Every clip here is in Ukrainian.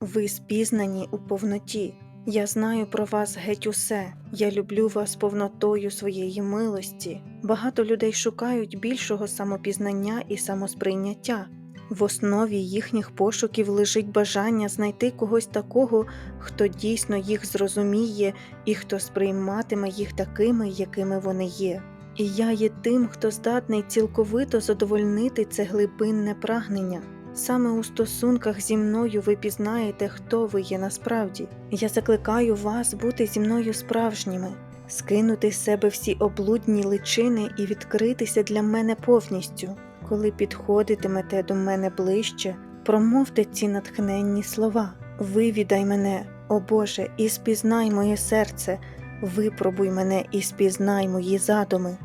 Ви спізнані у повноті. Я знаю про вас геть усе. Я люблю вас повнотою своєї милості. Багато людей шукають більшого самопізнання і самосприйняття. В основі їхніх пошуків лежить бажання знайти когось такого, хто дійсно їх зрозуміє і хто сприйматиме їх такими, якими вони є. І я є тим, хто здатний цілковито задовольнити це глибинне прагнення. Саме у стосунках зі мною ви пізнаєте, хто ви є насправді. Я закликаю вас бути зі мною справжніми, скинути з себе всі облудні личини і відкритися для мене повністю. Коли підходитимете до мене ближче, промовте ці натхненні слова. Вивідай мене, о Боже, і спізнай моє серце, випробуй мене і спізнай мої задуми.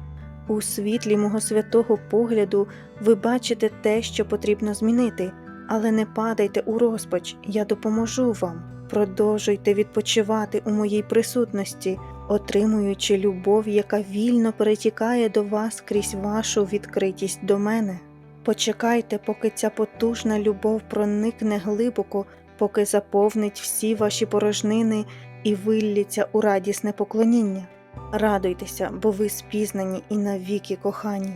У світлі мого святого погляду ви бачите те, що потрібно змінити, але не падайте у розпач, я допоможу вам. Продовжуйте відпочивати у моїй присутності, отримуючи любов, яка вільно перетікає до вас крізь вашу відкритість до мене. Почекайте, поки ця потужна любов проникне глибоко, поки заповнить всі ваші порожнини і виллється у радісне поклоніння. Радуйтеся, бо ви спізнані і навіки кохані.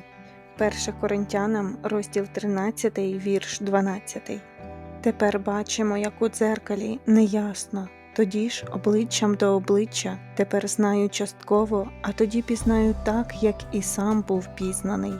1 Коринтянам, розділ 13, вірш 12. Тепер бачимо, як у дзеркалі, неясно. Тоді ж обличчям до обличчя, тепер знаю частково, а тоді пізнаю так, як і сам був пізнаний.